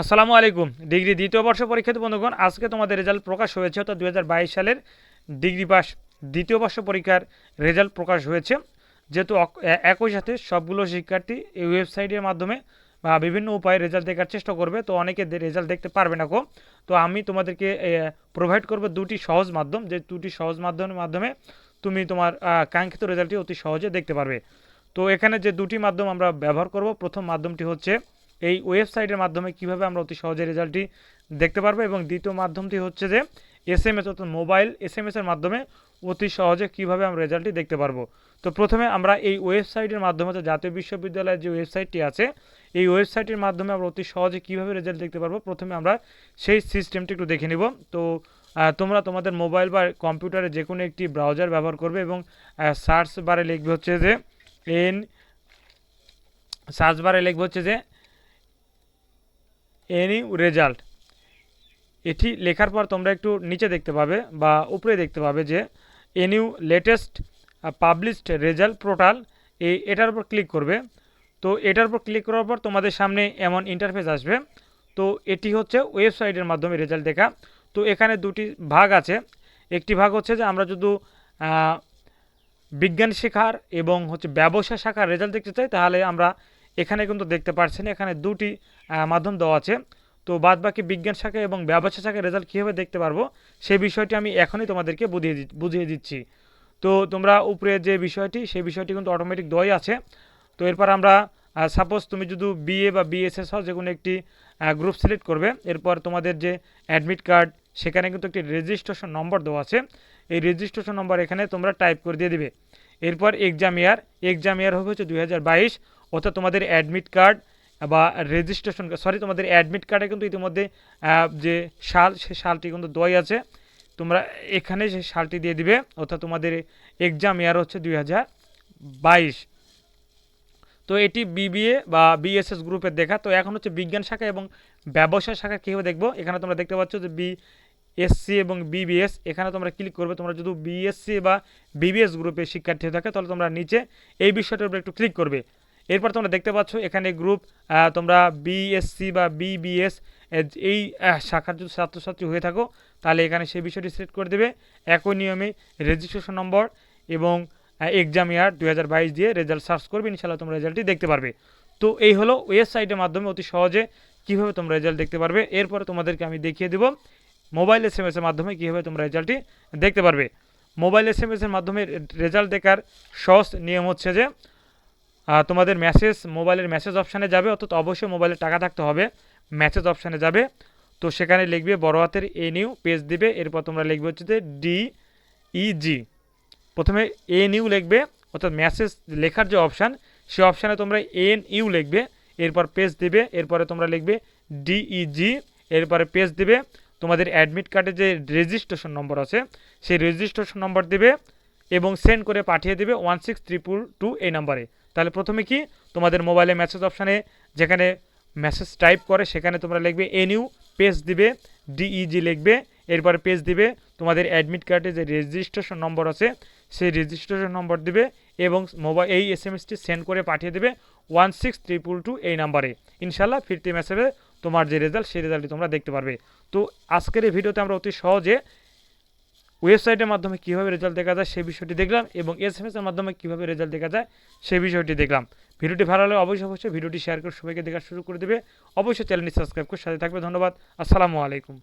আসসালামু আলাইকুম। ডিগ্রি দ্বিতীয় বর্ষ পরীক্ষিত বন্ধুগণ, আজকে তোমাদের রেজাল্ট প্রকাশ হয়েছে, অর্থাৎ দু হাজার বাইশ সালের ডিগ্রি পাস দ্বিতীয় বর্ষ পরীক্ষার রেজাল্ট প্রকাশ হয়েছে। যেহেতু একই সাথে সবগুলো শিক্ষার্থী এই ওয়েবসাইটের মাধ্যমে বা বিভিন্ন উপায়ে রেজাল্ট দেখার চেষ্টা করবে, তো অনেকে রেজাল্ট দেখতে পারবে না কো তো আমি তোমাদেরকে প্রোভাইড করব দুটি সহজ মাধ্যম। যে দুটি সহজ মাধ্যমের মাধ্যমে তুমি তোমার কাঙ্ক্ষিত রেজাল্টটি অতি সহজে দেখতে পারবে। তো এখানে যে দুটি মাধ্যম আমরা ব্যবহার করব, প্রথম মাধ্যমটি হচ্ছে এই ওয়েবসাইটের মাধ্যমে কীভাবে আমরা অতি সহজে রেজাল্টটি দেখতে পারব এবং দ্বিতীয় মাধ্যমটি হচ্ছে যে এস এম এস অর্থাৎ মোবাইল এস এম এসের মাধ্যমে অতি সহজে কীভাবে আমরা রেজাল্টটি দেখতে পারব। তো প্রথমে আমরা এই ওয়েবসাইটের মাধ্যমে জাতীয় বিশ্ববিদ্যালয়ের যে ওয়েবসাইটটি আছে, এই ওয়েবসাইটের মাধ্যমে আমরা অতি সহজে কীভাবে রেজাল্ট দেখতে পারব, প্রথমে আমরা সেই সিস্টেমটি একটু দেখে নিব। তো তোমরা তোমাদের মোবাইল বা কম্পিউটারে যে কোনো একটি ব্রাউজার ব্যবহার করবে এবং সার্চ বারে লিখবে হচ্ছে যে, এন, সার্চ বারে লিখবে হচ্ছে যে এনি রেজাল্ট এটি লেখার পর তোমরা একটু নিচে দেখতে পাবে বা উপরে দেখতে পাবে যে a new latest published result portal এই এটার উপর ক্লিক করবে। তো এটার উপর ক্লিক করার পর তোমাদের সামনে এমন ইন্টারফেস আসবে। তো এটি হচ্ছে ওয়েবসাইটের মাধ্যমে রেজাল্ট দেখা। তো এখানে দুটি ভাগ আছে। একটি ভাগ হচ্ছে যে আমরা যদি বিজ্ঞান শেখার এবং হচ্ছে ব্যবসা শাখার রেজাল্ট দেখতে চাই, তাহলে আমরা এখানে কিন্তু দেখতে পাচ্ছেন এখানে দুটি মাধ্যম দেওয়া আছে। তো বাদ বাকি বিজ্ঞান শাখা এবং ব্যবসা শাখার রেজাল্ট কীভাবে দেখতে পারব সেই বিষয়টি আমি এখনই তোমাদেরকে বুঝিয়ে বুঝিয়ে দিচ্ছি। তো তোমরা উপরে যে বিষয়টি, সেই বিষয়টি কিন্তু অটোমেটিক দই আছে। তো এরপর আমরা সাপোজ তুমি যদি বিএ বা বিএসএস হও, যে কোনো একটি গ্রুপ সিলেক্ট করবে, এরপর তোমাদের যে অ্যাডমিট কার্ড সেখানে কিন্তু একটি রেজিস্ট্রেশন নম্বর দেওয়া আছে। এই রেজিস্ট্রেশন নম্বর এখানে তোমরা টাইপ করে দিয়ে দিবে। এরপর এক্সাম ইয়ার এক্সাম ইয়ার হবে হচ্ছে দুই হাজার বাইশ। অর্থাৎ তোমাদের অ্যাডমিট কার্ড বা রেজিস্ট্রেশন সরি তোমাদের অ্যাডমিট কার্ডে কিন্তু ইতিমধ্যে যে সাল, সে সালটি কিন্তু দই আছে। তোমরা এখানে সেই সালটি দিয়ে দিবে, অর্থাৎ তোমাদের এক্সাম ইয়ার হচ্ছে দুই তো এটি বিবিএ বা বিএসএস গ্রুপের দেখা। তো এখন হচ্ছে বিজ্ঞান শাখা এবং ব্যবসা শাখা কীভাবে দেখব? এখানে তোমরা দেখতে পাচ্ছ যে বি এসসি এবং বিবিএস এখানে তোমরা ক্লিক করবে, তোমরা যদি বিএসসি বা বিবিএস গ্রুপের শিক্ষার্থী থাকে, তাহলে তোমরা নিচে এই বিষয়টার উপর একটু ক্লিক করবে। এরপর তোমরা দেখতে পাচ্ছ, এখানে গ্রুপ তোমরা বিএসসি বা বিবিএস এই শাখার যদি ছাত্রছাত্রী হয়ে থাকো, তাহলে এখানে সেই বিষয়টি সিলেক্ট করে দেবে। একই নিয়মে রেজিস্ট্রেশন নম্বর এবং এক্সাম ইয়ার দু হাজার বাইশ দিয়ে রেজাল্ট সার্চ করবে ইনশাল্লাহ তোমরা রেজাল্টটি দেখতে পারবে। তো এই হলো ওয়েবসাইটের মাধ্যমে অতি সহজে কীভাবে তোমরা রেজাল্ট দেখতে পারবে। এরপরে তোমাদেরকে আমি দেখিয়ে দেবো মোবাইল এস এম এসের মাধ্যমে কীভাবে তোমরা রেজাল্টটি দেখতে পারবে। মোবাইল এস এম এসের মাধ্যমে রেজাল্ট দেখার সহজ নিয়ম হচ্ছে যে তোমাদের মেসেজ মোবাইলের মেসেজ অপশানে যাবে, অর্থাৎ অবশ্যই মোবাইলে টাকা থাকতে হবে। মেসেজ অপশানে যাবে। তো সেখানে লিখবে বড় হাতের এ নিউ পেজ দিবে। এরপর তোমরা লিখবে হচ্ছে যে ডি ইজি প্রথমে এ নিউ লিখবে, অর্থাৎ মেসেজ লেখার যে অপশান সেই অপশানে তোমরা এন ইউ লিখবে। এরপর পেজ দিবে, এরপরে তোমরা লিখবে ডিইজি এরপরে পেজ দিবে। তোমাদের অ্যাডমিট কার্ডে যে রেজিস্ট্রেশন নম্বর আছে, সেই রেজিস্ট্রেশন নম্বর দিবে। এবং সেন্ড করে পাঠিয়ে দেবে ওয়ান সিক্স ট্রিপুল টু এই নাম্বারে তাহলে প্রথমে কি? তোমাদের মোবাইলে মেসেজ অপশানে যেখানে মেসেজ টাইপ করে, সেখানে তোমরা লিখবে এনইউ পেজ দিবে ডিইজি লিখবে, এরপর পেজ দিবে, তোমাদের অ্যাডমিট কার্ডে যে রেজিস্ট্রেশন নম্বর আছে, সেই রেজিস্ট্রেশন নম্বর দিবে এবং মোবাইল এই এস এম এসটি সেন্ড করে পাঠিয়ে দেবে ওয়ান সিক্স ট্রিপুল টু এই নাম্বারে ইনশাল্লাহ ফিরতি মেসেজে তোমার যে রেজাল্ট সেই রেজাল্টটি তোমরা দেখতে পারবে। তো আজকের এই ভিডিওতে আমরা অতি সহজে ওয়েবসাইটের মাধ্যমে কীভাবে রেজাল্ট দেখা যায় সেই বিষয়টি দেখলাম এবং এস এম এর মাধ্যমে কীভাবে রেজাল্ট দেখা যায় সেই বিষয়টি দেখলাম। ভিডিওটি ভালো লাগলে অবশ্যই অবশ্যই ভিডিওটি শেয়ার করে সবাইকে দেখা শুরু করে দেবে। অবশ্যই চ্যানেলটি সাবস্ক্রাইব করে সাথে থাকবে। ধন্যবাদ। আসসালামু আলাইকুম।